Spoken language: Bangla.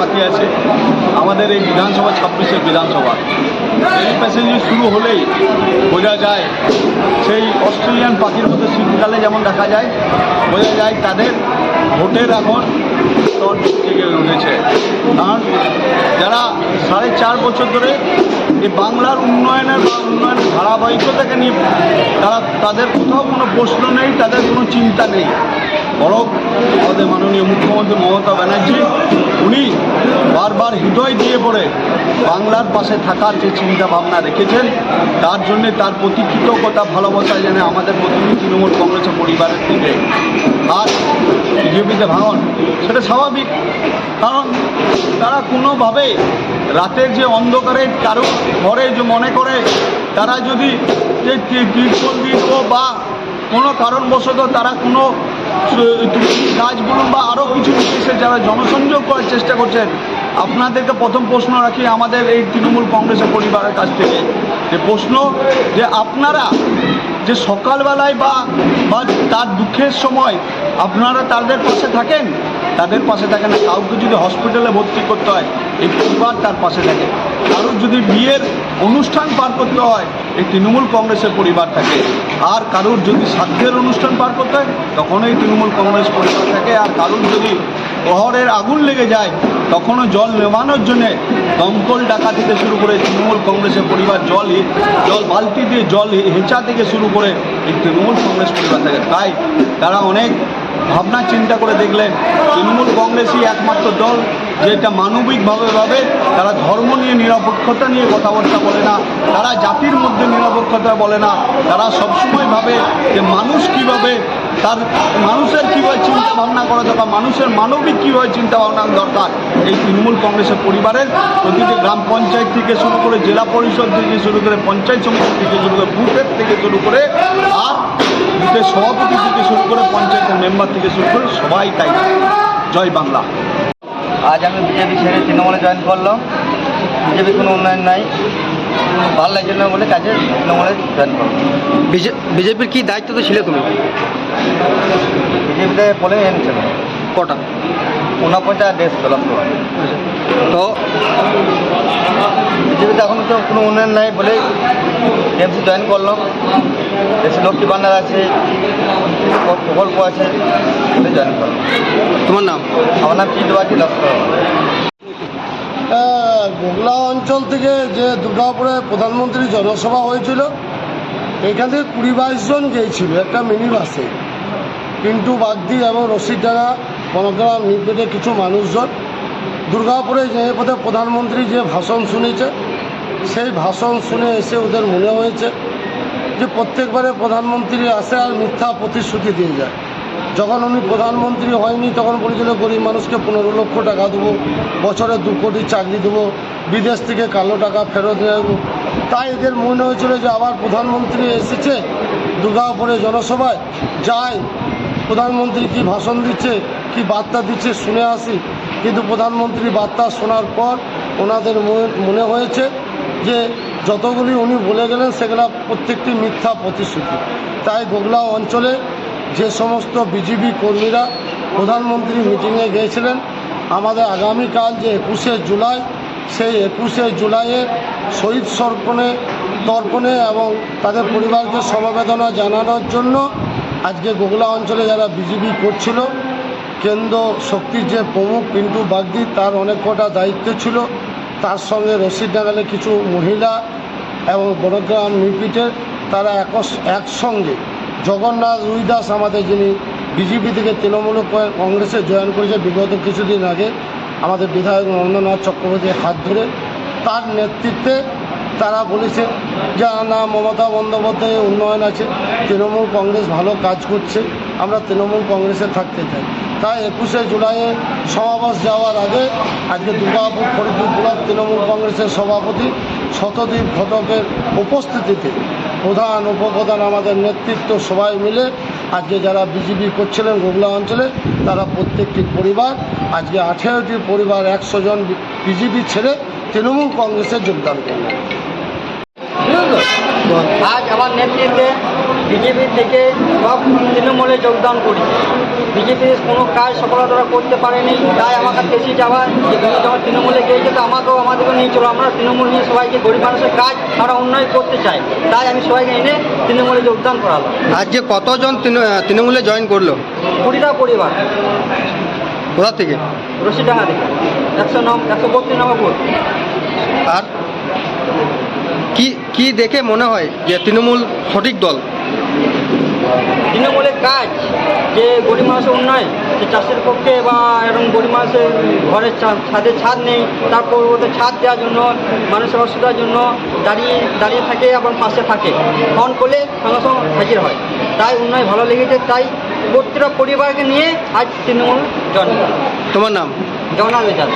বাকি আছে। আমাদের এই বিধানসভা ছাব্বিশের বিধানসভা। এই প্যাসেঞ্জ শুরু হলেই বোঝা যায়, সেই অস্ট্রেলিয়ান পাখির মধ্যে শীতকালে যেমন দেখা যায়, বোঝা যায় তাদের ভোটের এখন উঠেছে। কারণ যারা সাড়ে চার বছর ধরে এই বাংলার উন্নয়নের বা উন্নয়নের ধারাবাহিকতাকে নিয়ে তারা, তাদের কোথাও কোনো প্রশ্ন নেই, তাদের কোনো চিন্তা নেই। বরং আমাদের মাননীয় মুখ্যমন্ত্রী মমতা ব্যানার্জি, উনি বারবার হৃদয় দিয়ে পড়ে বাংলার পাশে থাকার যে চিন্তা ভাবনা রেখেছেন, তার জন্যে তার প্রতি কৃতজ্ঞতা, ভালোবাসা জানে আমাদের প্রতিনিধি তৃণমূল কংগ্রেসের পরিবারের থেকে। আর বিজেপিতে ভাঙন, সেটা স্বাভাবিক। কারণ তারা কোনোভাবে রাতের যে অন্ধকারে কারও ঘরে যে মনে করে, তারা যদি যে তিরপল বা কোনো কারণবশত তারা কোনো কাজ বলুন বা আরও কিছু বিশেষে যারা জনসংযোগ করার চেষ্টা করছেন, আপনাদেরকে প্রথম প্রশ্ন রাখি আমাদের এই তৃণমূল কংগ্রেসের পরিবারের কাছ থেকে। যে প্রশ্ন যে আপনারা যে সকালবেলায় বা বা তার দুঃখের সময় আপনারা তাদের পাশে থাকেন? তাদের পাশে থাকেন না। কাউকে যদি হসপিটালে ভর্তি করতে হয় এই পরিবার তার পাশে থাকে। কারোর যদি বিয়ের অনুষ্ঠান পার করতে হয় এই তৃণমূল কংগ্রেসের পরিবার থাকে। আর কারোর যদি সাধ্যের অনুষ্ঠান পার করতে হয়, তখনও এই তৃণমূল কংগ্রেস পরিবার থাকে। আর কারোর যদি শহরের আগুন লেগে যায়, তখনও জল নেভানোর জন্যে দমকল ডাকা থেকে শুরু করে তৃণমূল কংগ্রেসের পরিবার জল জল বালতি দিয়ে জল হেঁচা থেকে শুরু করে এই তৃণমূল কংগ্রেস পরিবার থাকে। তাই তারা অনেক ভাবনা চিন্তা করে দেখলেন, তৃণমূল কংগ্রেসই একমাত্র দল যেটা মানবিকভাবে ভাবে তারা ধর্ম নিয়ে নিরপেক্ষতা নিয়ে কথাবার্তা বলে না, তারা জাতির মধ্যে নিরপেক্ষতা বলে না, তারা সবসময় ভাবে যে মানুষ কীভাবে তার মানুষের কীভাবে চিন্তা ভাবনা করা দরকার? মানুষের মানবিক কীভাবে চিন্তা ভাবনা দরকার? এই তৃণমূল কংগ্রেসের পরিবারের প্রতিটি গ্রাম পঞ্চায়েত থেকে শুরু করে জেলা পরিষদ থেকে শুরু করে পঞ্চায়েত সমিতি থেকে শুরু করে বুথের থেকে শুরু করে আর বুথের সভাপতি থেকে শুরু করে পঞ্চায়েতের মেম্বার থেকে শুরু করে সবাই তাই। জয় বাংলা। আজ আমি বিজেপি ছেড়ে তৃণমূলে জয়েন করলাম। বিজেপি কোনো উন্নয়ন নাই। ভালো লাগছে না বলে কাজে তৃণমূলে জয়েন করলাম বিজেপির কি দায়িত্ব তো ছিলে তুমি? বিজেপিতে বলে এনেছিল কটা? ঊনপঞ্চাশ দেশ দলাম তো? বিজেপিতে এখন তো কোনো উন্নয়ন নাই বলে টিএমসি জয়েন করলাম। দেশে লক্ষ্মী ভান্ডার আছে প্রকল্প আছে বলে জয়েন করলাম। তোমার নাম? আমার নাম চিন্টুবাজি লস্কর। গোগলা অঞ্চল থেকে যে দুর্গাপুরে প্রধানমন্ত্রী জনসভা হয়েছিল, এখান থেকে কুড়ি বাইশ জন গিয়েছিল, একটা মিনি বাসে পিন্টু বাগদি এবং রশিদডাঙ্গা বনগ্রাম নিপেটে কিছু মানুষজন, দুর্গাপুরে যে পথে প্রধানমন্ত্রী যে ভাষণ শুনেছে, সেই ভাষণ শুনে এসে ওদের মনে হয়েছে যে প্রত্যেকবারে প্রধানমন্ত্রী আসে আর মিথ্যা প্রতিশ্রুতি দিয়ে যায়। যখন উনি প্রধানমন্ত্রী হয়নি, তখন বলেছিল গরিব মানুষকে পনেরো লক্ষ টাকা দেবো, বছরে দু কোটি চাকরি দেবো, বিদেশ থেকে কালো টাকা ফেরত নিয়ে তাই এদের মনে হয়েছিল যে আবার প্রধানমন্ত্রী এসেছে, দুর্গাপুরে জনসভায়, যাই, প্রধানমন্ত্রী কি ভাষণ দিচ্ছে, কি বার্তা দিচ্ছে শুনে আসি। কিন্তু প্রধানমন্ত্রী বার্তা শোনার পর ওনাদের মনে হয়েছে যে যতগুলি উনি বলে গেলেন, সেগুলো প্রত্যেকটি মিথ্যা প্রতিশ্রুতি। তাই গোগলা অঞ্চলে যে সমস্ত বিজেপি কর্মীরা প্রধানমন্ত্রী মিটিংয়ে গিয়েছিলেন, আমাদের আগামীকাল যে একুশে জুলাই, সেই একুশে জুলাইয়ে শহীদ সর্পণে, তর্পণে এবং তাদের পরিবারকে সমবেদনা জানানোর জন্য আজকে গোগলা অঞ্চলে যারা বিজেপি করছিল, কেন্দ্র শক্তির যে প্রমুখ পিন্টু বাগদি, তার অনেক কটা দায়িত্ব ছিল। তার সঙ্গে রশিদ নাগালে কিছু মহিলা এবং বড়গ্রাম নিপিটের তারা একস- একসঙ্গে জগন্নাথ, রুইদাস আমাদের যিনি বিজেপি থেকে তৃণমূল কংগ্রেসে জয়েন করেছে বিগত কিছুদিন আগে, আমাদের বিধায়ক নন্দনাথ চক্রবর্তীর হাত ধরে, তার নেতৃত্বে তারা বলেছে যে, না মমতা বন্দ্যোপাধ্যায়ের উন্নয়ন আছে, তৃণমূল কংগ্রেস ভালো কাজ করছে, আমরা তৃণমূল কংগ্রেসে থাকতে চাই। তাই একুশে জুলাইয়ে সমাবেশ যাওয়ার আগে, আজকে দুর্গাপুর ফরিদপুর ব্লক তৃণমূল কংগ্রেসের সভাপতি শতদ্বীপ ঘটকের উপস্থিতিতে প্রধান, উপপ্রধান আমাদের নেতৃত্ব সবাই মিলে আজকে যারা বিজেপি করছিলেন গোগলা অঞ্চলে, তারা প্রত্যেকটি পরিবার, আজকে আঠেরোটি পরিবার, একশো জন বিজেপি ছেড়ে তৃণমূল কংগ্রেসে যোগদান করলেন। আজ আমার নেতৃত্বে বিজেপি থেকে সব তৃণমূলে যোগদান করেছে বিজেপির কোনো কাজ সফলতা করতে পারেনি তাই আমাকে বেশি যাওয়া। যে তুমি যখন তৃণমূলে গিয়েছে তো আমাকেও আমাদেরকে নিয়ে চলো। আমরা তৃণমূল নিয়ে সবাইকে গরিব মানুষের কাজ আমরা উন্নয়ন করতে চাই তাই আমি সবাইকে এনে তৃণমূলে যোগদান করালাম। আজ যে কতজন তৃণমূলে জয়েন করল? কুড়িটা পরিবার। কোথা থেকে? রশিডাঙ্গা থেকে। একশো নম একশো বত্রিশ নম্বর আর? কি কি দেখে মনে হয় যে তৃণমূল সঠিক দল? তৃণমূলের কাজ যে গরিব মানুষের উন্নয়ন যে চাষের পক্ষে বা এরকম গরিব মানুষের ঘরের ছাদে ছাদ নেই তার পরিবর্তে ছাদ দেওয়ার জন্য মানুষের অসুবিধার জন্য দাঁড়িয়ে দাঁড়িয়ে থাকে এবং পাশে থাকে। ফোন করলে সঙ্গে সঙ্গে হাজির হয়। তাই উন্নয়ন ভালো লেগেছে তাই প্রত্যেকটা পরিবারকে নিয়ে আজ তৃণমূল জন্ম তোমার নাম? জগন্নাথ বেচার